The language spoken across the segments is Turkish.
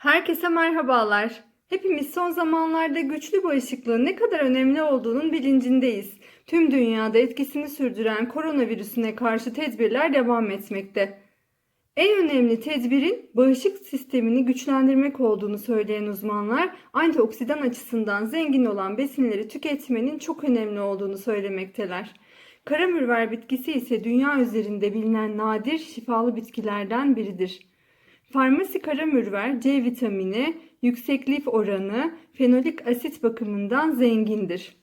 Herkese merhabalar. Hepimiz son zamanlarda güçlü bağışıklığın ne kadar önemli olduğunun bilincindeyiz. Tüm dünyada etkisini sürdüren koronavirüsüne karşı tedbirler devam etmekte. En önemli tedbirin bağışık sistemini güçlendirmek olduğunu söyleyen uzmanlar, antioksidan açısından zengin olan besinleri tüketmenin çok önemli olduğunu söylemekteler. Karamürver bitkisi ise dünya üzerinde bilinen nadir şifalı bitkilerden biridir. Farmasi karamürver C vitamini, yüksek lif oranı, fenolik asit bakımından zengindir.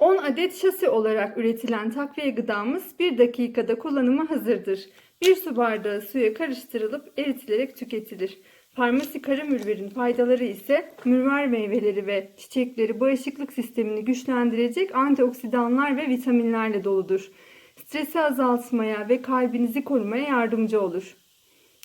10 adet şasi olarak üretilen takviye gıdamız 1 dakikada kullanıma hazırdır. 1 su bardağı suya karıştırılıp eritilerek tüketilir. Farmasi karamürverin faydaları ise mürver meyveleri ve çiçekleri bağışıklık sistemini güçlendirecek antioksidanlar ve vitaminlerle doludur. Stresi azaltmaya ve kalbinizi korumaya yardımcı olur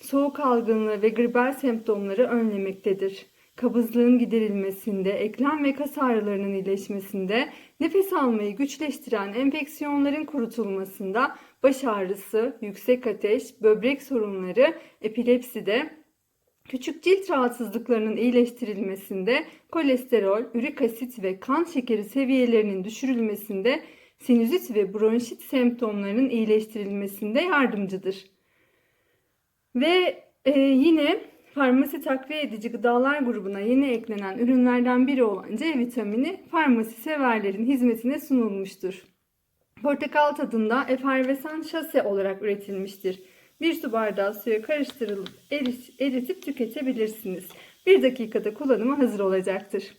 soğuk algınlığı ve gribel semptomları önlemektedir. Kabızlığın giderilmesinde, eklem ve kas ağrılarının iyileşmesinde, nefes almayı güçleştiren enfeksiyonların kurutulmasında, baş ağrısı, yüksek ateş, böbrek sorunları, epilepside, küçük cilt rahatsızlıklarının iyileştirilmesinde, kolesterol, ürik asit ve kan şekeri seviyelerinin düşürülmesinde, sinüzit ve bronşit semptomlarının iyileştirilmesinde yardımcıdır. Ve e, yine farmasi takviye edici gıdalar grubuna yeni eklenen ürünlerden biri olan C vitamini farmasi severlerin hizmetine sunulmuştur. Portakal tadında efervesan şase olarak üretilmiştir. Bir su bardağı suya karıştırılıp erit, eritip tüketebilirsiniz. Bir dakikada kullanıma hazır olacaktır.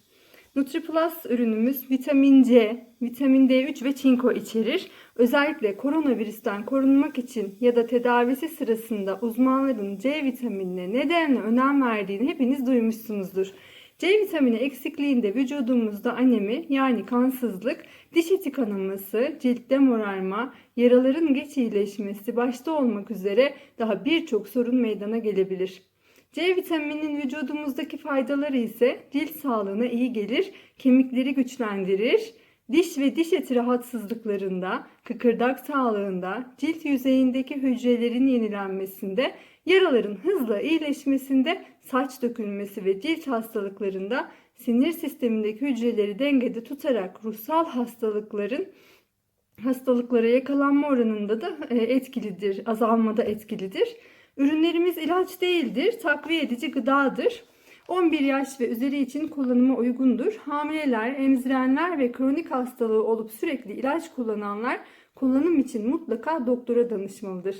NutriPlus ürünümüz vitamin C, vitamin D3 ve çinko içerir. Özellikle koronavirüsten korunmak için ya da tedavisi sırasında uzmanların C vitaminine nedenle önem verdiğini hepiniz duymuşsunuzdur. C vitamini eksikliğinde vücudumuzda anemi yani kansızlık, diş eti kanaması, ciltte morarma, yaraların geç iyileşmesi başta olmak üzere daha birçok sorun meydana gelebilir. C vitamininin vücudumuzdaki faydaları ise cilt sağlığına iyi gelir, kemikleri güçlendirir, diş ve diş eti rahatsızlıklarında, kıkırdak sağlığında, cilt yüzeyindeki hücrelerin yenilenmesinde, yaraların hızla iyileşmesinde, saç dökülmesi ve cilt hastalıklarında sinir sistemindeki hücreleri dengede tutarak ruhsal hastalıkların hastalıklara yakalanma oranında da e, etkilidir, azalmada etkilidir. Ürünlerimiz ilaç değildir, takviye edici gıdadır. 11 yaş ve üzeri için kullanıma uygundur. Hamileler, emzirenler ve kronik hastalığı olup sürekli ilaç kullananlar kullanım için mutlaka doktora danışmalıdır.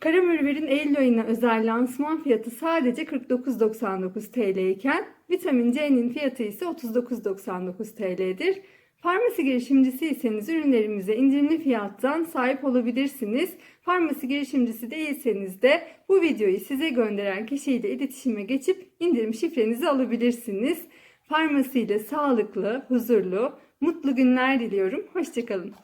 Karamürver'in Eylül ayına özel lansman fiyatı sadece 49.99 TL iken vitamin C'nin fiyatı ise 39.99 TL'dir. Farmasi girişimcisiyseniz ürünlerimize indirimli fiyattan sahip olabilirsiniz. Farmasi girişimcisi değilseniz de bu videoyu size gönderen kişiyle iletişime geçip indirim şifrenizi alabilirsiniz. Farmasi ile sağlıklı, huzurlu, mutlu günler diliyorum. Hoşçakalın.